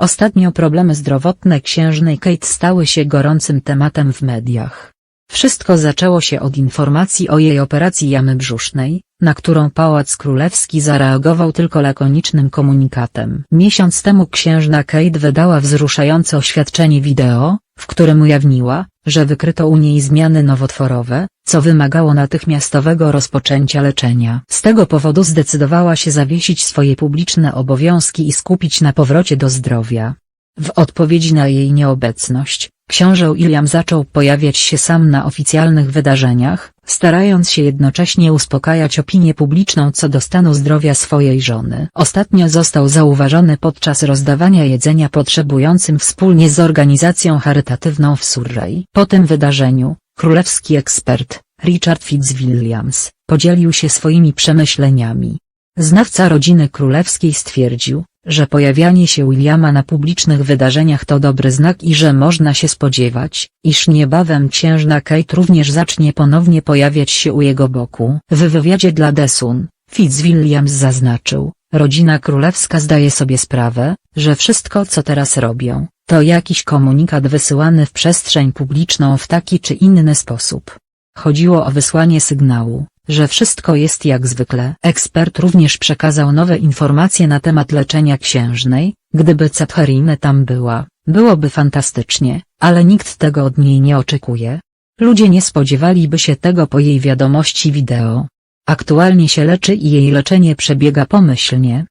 Ostatnio problemy zdrowotne księżnej Kate stały się gorącym tematem w mediach. Wszystko zaczęło się od informacji o jej operacji jamy brzusznej, na którą Pałac Królewski zareagował tylko lakonicznym komunikatem. Miesiąc temu księżna Kate wydała wzruszające oświadczenie wideo, w którym ujawniła, że wykryto u niej zmiany nowotworowe, co wymagało natychmiastowego rozpoczęcia leczenia. Z tego powodu zdecydowała się zawiesić swoje publiczne obowiązki i skupić na powrocie do zdrowia. W odpowiedzi na jej nieobecność, książę William zaczął pojawiać się sam na oficjalnych wydarzeniach, starając się jednocześnie uspokajać opinię publiczną co do stanu zdrowia swojej żony. Ostatnio został zauważony podczas rozdawania jedzenia potrzebującym wspólnie z organizacją charytatywną w Surrey. Po tym wydarzeniu, królewski ekspert, Richard Fitzwilliams, podzielił się swoimi przemyśleniami. Znawca rodziny królewskiej stwierdził, że pojawianie się Williama na publicznych wydarzeniach to dobry znak i że można się spodziewać, iż niebawem księżna Kate również zacznie ponownie pojawiać się u jego boku. W wywiadzie dla The Sun, Fitzwilliams zaznaczył, rodzina królewska zdaje sobie sprawę, że wszystko co teraz robią, to jakiś komunikat wysyłany w przestrzeń publiczną w taki czy inny sposób. Chodziło o wysłanie sygnału, że wszystko jest jak zwykle. Ekspert również przekazał nowe informacje na temat leczenia księżnej, gdyby Catherine tam była, byłoby fantastycznie, ale nikt tego od niej nie oczekuje. Ludzie nie spodziewaliby się tego po jej wiadomości wideo. Aktualnie się leczy i jej leczenie przebiega pomyślnie,